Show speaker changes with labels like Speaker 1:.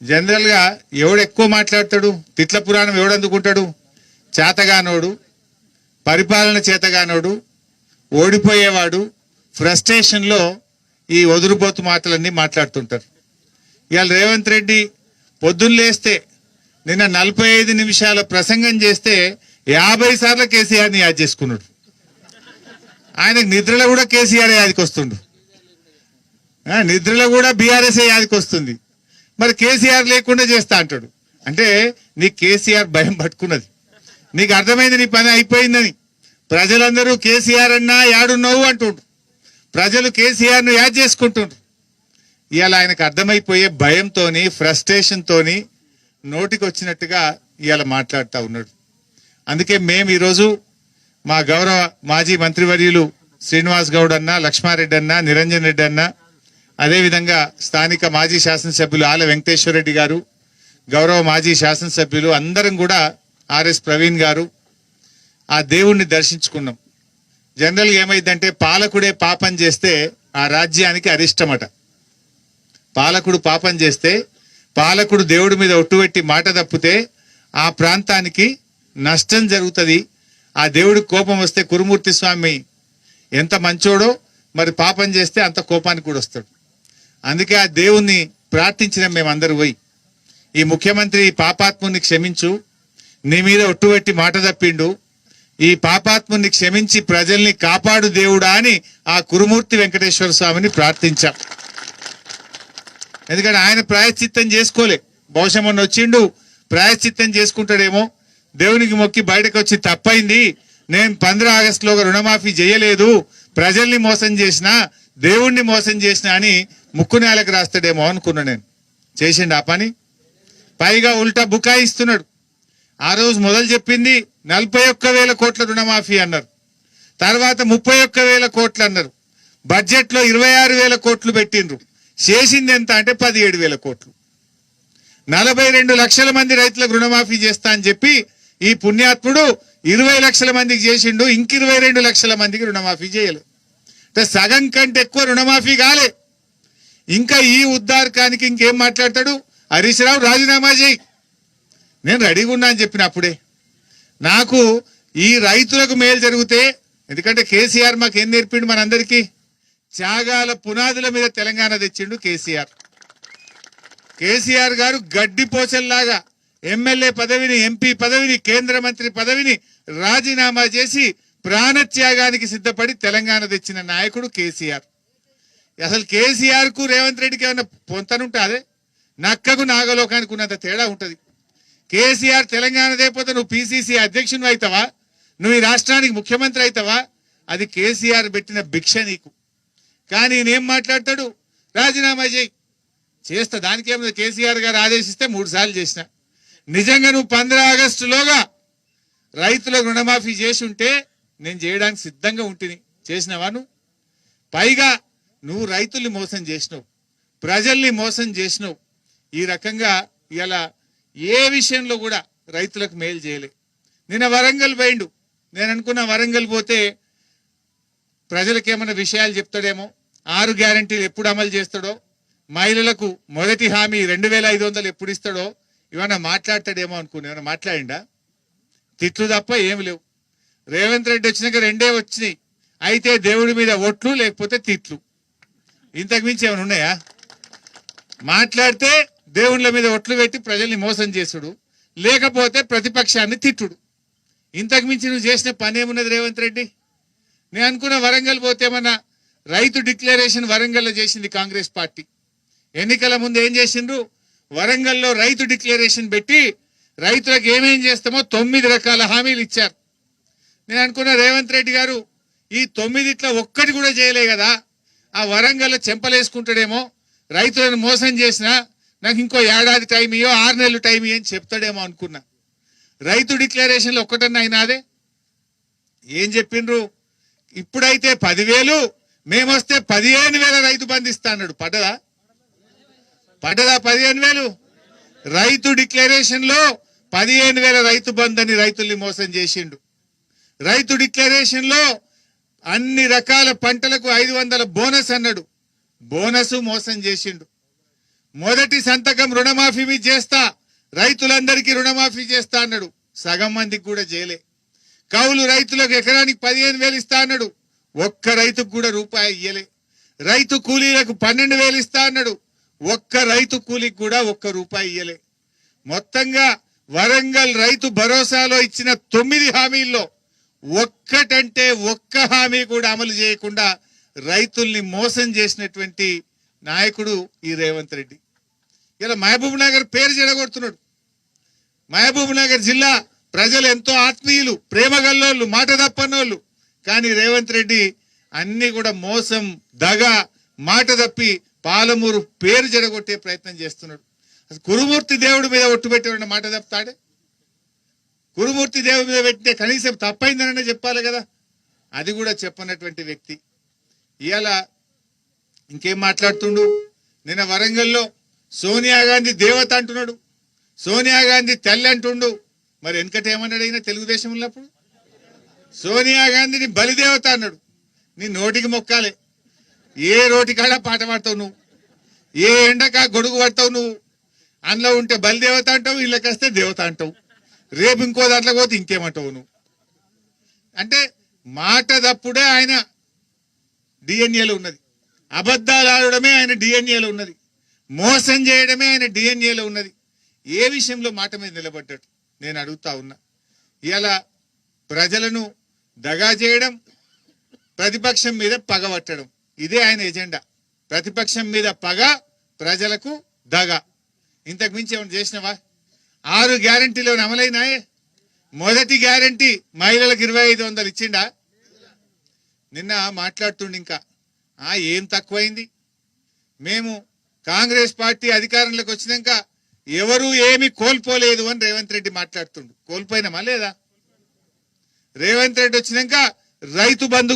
Speaker 1: జనరల్గా ఎవడు ఎక్కువ మాట్లాడతాడు? తిట్ల పురాణం ఎవడు అందుకుంటాడు? చేతగానోడు పరిపాలన చేతగానోడు ఓడిపోయేవాడు ఫ్రస్ట్రేషన్లో ఈ వదురుబోతు మాటలన్నీ మాట్లాడుతుంటారు. ఇవాళ రేవంత్ రెడ్డి పొద్దున్న లేస్తే నిన్న నలభై ఐదు నిమిషాల ప్రసంగం చేస్తే యాభై సార్లు కేసీఆర్ని యాద్ చేసుకున్నాడు. ఆయనకు నిద్రలో కూడా కేసీఆర్ యాదికి వస్తుండు నిద్రలో కూడా బీఆర్ఎస్ఏ యాదికి వస్తుంది మరి కేసీఆర్ లేకుండా చేస్తా అంటాడు. అంటే నీ కేసీఆర్ భయం పట్టుకున్నది. నీకు అర్థమైంది నీ పని అయిపోయిందని. ప్రజలందరూ కేసీఆర్ అన్నా యాడున్నావు అంటుండ్రు. ప్రజలు కేసీఆర్ను యాద్ చేసుకుంటుండ్రు. ఇవాళ ఆయనకు అర్థమైపోయే భయంతోని ఫ్రస్ట్రేషన్తోని నోటికి వచ్చినట్టుగా ఇవాళ మాట్లాడుతూ ఉన్నాడు. అందుకే మేము ఈరోజు మా గౌరవ మాజీ మంత్రివర్యులు శ్రీనివాస్ గౌడ్ అన్న లక్ష్మారెడ్డి అన్న నిరంజన్ రెడ్డి అన్న అదేవిధంగా స్థానిక మాజీ శాసనసభ్యులు ఆల వెంకటేశ్వర రెడ్డి గారు గౌరవ మాజీ శాసనసభ్యులు అందరం కూడా ఆర్ఎస్ ప్రవీణ్ గారు ఆ దేవుణ్ణి దర్శించుకున్నాం. జనరల్గా ఏమైందంటే పాలకుడే పాపం చేస్తే ఆ రాజ్యానికి అరిష్టమట. పాలకుడు పాపం చేస్తే పాలకుడు దేవుడి మీద ఒట్టుపెట్టి మాట తప్పితే ఆ ప్రాంతానికి నష్టం జరుగుతుంది. ఆ దేవుడికి కోపం వస్తే కురుమూర్తి స్వామి ఎంత మంచోడో మరి పాపం చేస్తే అంత కోపానికి కూడా వస్తాడు. అందుకే ఆ దేవుణ్ణి ప్రార్థించిన మేమందరూ పోయి ఈ ముఖ్యమంత్రి పాపాత్ముని క్షమించు నీ మీద ఒట్టుపెట్టి మాట తప్పిండు ఈ పాపాత్ముని క్షమించి ప్రజల్ని కాపాడు దేవుడా అని ఆ కురుమూర్తి వెంకటేశ్వర స్వామిని ప్రార్థించాం. ఎందుకంటే ఆయన ప్రాయశ్చిత్తం చేసుకోలే. బహుశా మొన్న వచ్చిండు ప్రాయశ్చిత్తం చేసుకుంటాడేమో దేవునికి మొక్కి బయటకు వచ్చి తప్పైంది నేను పంద్ర ఆగస్టులో రుణమాఫీ చేయలేదు ప్రజల్ని మోసం చేసిన దేవుణ్ణి మోసం చేసిన అని ముక్కు నేలకు రాస్తాడేమో అనుకున్నా నేను. చేసిండు ఆ పని. పైగా ఉల్టా బుకాయిస్తున్నాడు. ఆ రోజు మొదలు చెప్పింది నలభై ఒక్క వేల కోట్ల రుణమాఫీ అన్నారు. తర్వాత ముప్పై ఒక్క వేల కోట్లు అన్నారు. బడ్జెట్లో ఇరవై ఆరు వేల కోట్లు పెట్టిండ్రు. చేసింది ఎంత అంటే పదిహేడు వేల కోట్లు. నలభై రెండు లక్షల మంది రైతులకు రుణమాఫీ చేస్తా అని చెప్పి ఈ పుణ్యాత్ముడు ఇరవై లక్షల మందికి చేసిండు ఇంక ఇరవై రెండు లక్షల మందికి రుణమాఫీ చేయలేదు అంటే సగం కంటే ఎక్కువ రుణమాఫీ కాలే. ఇంకా ఈ ఉద్దారకానికి ఇంకేం మాట్లాడతాడు? హరీష్ రావు రాజీనామా చేయి. నేను రెడీగా ఉన్నా అని చెప్పిన అప్పుడే. నాకు ఈ రైతులకు మేలు జరిగితే ఎందుకంటే కేసీఆర్ మాకు ఏం నేర్పిండు మనందరికీ? త్యాగాల పునాదుల మీద తెలంగాణ తెచ్చిండు కేసీఆర్. కేసీఆర్ గారు గడ్డి పోచల్లాగా ఎమ్మెల్యే పదవిని ఎంపీ పదవిని కేంద్ర మంత్రి పదవిని రాజీనామా చేసి ప్రాణత్యాగానికి సిద్ధపడి తెలంగాణ తెచ్చిన నాయకుడు కేసీఆర్. అసలు కేసీఆర్కు రేవంత్ రెడ్డికి ఏమైనా పొంతనుంటాదే నక్కకు నాగలోకానికి ఉన్నంత తేడా ఉంటది. కేసీఆర్ తెలంగాణ దేపోతే నువ్వు పిసిసి అధ్యక్షుడు అవుతావా నువ్వు ఈ రాష్ట్రానికి ముఖ్యమంత్రి అవుతావా అది కేసీఆర్ పెట్టిన భిక్ష నీకు. కానీ నేనేం మాట్లాడతాడు? రాజీనామా చేయి. చేస్తా. దానికేమో కేసీఆర్ గారు ఆదేశిస్తే మూడు సార్లు చేసిన. నిజంగా నువ్వు పంద్ర ఆగస్టులోగా రైతులకు రుణమాఫీ చేసి ఉంటే నేను చేయడానికి సిద్ధంగా ఉంటుంది చేసినావా నువ్వు? పైగా నువ్వు రైతుల్ని మోసం చేసినావు ప్రజల్ని మోసం చేసినావు. ఈ రకంగా ఇలా ఏ విషయంలో కూడా రైతులకు మేలు చేయలే. నిన్న వరంగల్ పోయిండు. నేను అనుకున్న వరంగల్ పోతే ప్రజలకు ఏమైనా విషయాలు చెప్తాడేమో ఆరు గ్యారంటీలు ఎప్పుడు అమలు చేస్తాడో మహిళలకు మొదటి హామీ రెండు వేల ఐదు వందలు ఎప్పుడు ఇస్తాడో ఏమైనా మాట్లాడతాడేమో అనుకున్నా. ఏమైనా మాట్లాడిండా? తిట్లు తప్ప ఏమి లేవు. రేవంత్ రెడ్డి వచ్చినాక రెండే వచ్చినాయి. అయితే దేవుడి మీద ఒట్లు లేకపోతే తిట్లు. ఇంతకు మించి ఏమైనా ఉన్నాయా? మాట్లాడితే దేవుళ్ళ మీద ఒట్లు పెట్టి ప్రజల్ని మోసం చేసుడు లేకపోతే ప్రతిపక్షాన్ని తిట్టుడు. ఇంతకు మించి నువ్వు చేసిన పని ఏమున్నది రేవంత్ రెడ్డి? నేను అనుకున్న వరంగల్ పోతే ఏమన్నా రైతు డిక్లరేషన్ వరంగల్లో చేసింది కాంగ్రెస్ పార్టీ. ఎన్నికల ముందు ఏం చేసిండ్రు? వరంగల్లో రైతు డిక్లరేషన్ పెట్టి రైతులకు ఏమేం చేస్తామో తొమ్మిది రకాల హామీలు ఇచ్చారు. నేను అనుకున్న రేవంత్ రెడ్డి గారు ఈ తొమ్మిదిట్లో ఒక్కటి కూడా చేయలే కదా? ఆ వరంగల్లో చెంపలేసుకుంటాడేమో రైతులను మోసం చేసినా నాకు ఇంకో ఏడాది టైం ఇయ్యో ఆరు నెలలు టైం ఇయ్యో అని చెప్తాడేమో అనుకున్నా. రైతు డిక్లరేషన్లు ఒక్కటన్నా అయినాదే? ఏం చెప్పిండ్రు? ఇప్పుడైతే పదివేలు మేమొస్తే పదిహేను వేల రైతు బంధిస్తా ఇస్తా అన్నాడు. పడ్డదా? పడ్డదా పదిహేను వేలు? రైతు డిక్లరేషన్లో పదిహేను వేల రైతు బంధు అని రైతుల్ని మోసం చేసిండు. రైతు డిక్లరేషన్లో అన్ని రకాల పంటలకు ఐదు వందల బోనస్ అన్నాడు. బోనస్ మోసం చేసిండు. మొదటి సంతకం రుణమాఫీ మీ చేస్తా రైతులందరికీ రుణమాఫీ చేస్తా అన్నాడు. సగం మందికి కూడా చేయలే. కౌలు రైతులకు ఎకరానికి పదిహేను వేలు ఇస్తా అన్నాడు. ఒక్క రైతుకు కూడా రూపాయి ఇయ్యలే. రైతు కూలీలకు పన్నెండు వేలు ఇస్తా అన్నాడు. ఒక్క రైతు కూలీకి కూడా ఒక్క రూపాయి ఇయ్యలే. మొత్తంగా వరంగల్ రైతు భరోసాలో ఇచ్చిన తొమ్మిది హామీల్లో ఒక్కటంటే ఒక్క హామీ కూడా అమలు చేయకుండా రైతుల్ని మోసం చేసినటువంటి నాయకుడు ఈ రేవంత్ రెడ్డి. ఇలా మహబూబ్ నగర్ పేరు చెడగొడుతున్నాడు. మహబూబ్ నగర్ జిల్లా ప్రజలు ఎంతో ఆత్మీయులు ప్రేమగల్లోళ్ళు మాట తప్పనోళ్ళు. కానీ రేవంత్ రెడ్డి అన్ని కూడా మోసం దగ మాట తప్పి పాలమూరు పేరు జడగొట్టే ప్రయత్నం చేస్తున్నాడు. అసలు కురుమూర్తి దేవుడి మీద ఒట్టు పెట్టిన మాట తప్పుతాడే? కురుమూర్తి దేవు మీద పెట్టితే కనీసం తప్పైందననే చెప్పాలి కదా. అది కూడా చెప్పనటువంటి వ్యక్తి. ఇవాళ ఇంకేం మాట్లాడుతుండు? నిన్న వరంగల్లో సోనియా గాంధీ దేవత అంటున్నాడు. సోనియా గాంధీ తెల్ల అంటుండు. మరి వెనకట ఏమన్నాడు అయినా తెలుగుదేశం ఉన్నప్పుడు? సోనియా గాంధీని బలిదేవత అన్నాడు. నీ నోటికి మొక్కాలి. ఏ రోటికాడ పాట పాడతావు నువ్వు? ఏ ఎండక గొడుగు పడతావు నువ్వు? అందులో ఉంటే బలిదేవత అంటావు వీళ్ళకి వస్తే దేవత అంటావు. రేపు ఇంకో దాంట్లో పోతే ఇంకేమంటావు నువ్వు అంటే మాట తప్పుడే ఆయన డిఎన్ఏలో ఉన్నది. అబద్ధాలు ఆడడమే ఆయన డిఎన్ఏలో ఉన్నది. మోసం చేయడమే ఆయన డిఎన్ఏలో ఉన్నది. ఏ విషయంలో మాట మీద నిలబడ్డాడు? నేను అడుగుతా ఉన్నా. ఇలా ప్రజలను దగా చేయడం ప్రతిపక్షం మీద పగబట్టడం ఇదే ఆయన ఎజెండా. ప్రతిపక్షం మీద పగ ప్రజలకు దగ. ఇంతకు మించి ఏమైనా చేసినవా? ఆరు గ్యారంటీలో అమలైనాయి అమలైనాయే మొదటి గ్యారంటీ మహిళలకు ఇరవై ఐదు వందలు ఇచ్చిండా? నిన్న మాట్లాడుతుండి ఇంకా. ఏం తక్కువైంది? మేము కాంగ్రెస్ పార్టీ అధికారంలోకి వచ్చినాక ఎవరు ఏమి కోల్పోలేదు అని రేవంత్ రెడ్డి మాట్లాడుతుండు. కోల్పోయినామా లేదా? రేవంత్ రెడ్డి వచ్చినాక రైతు బంధు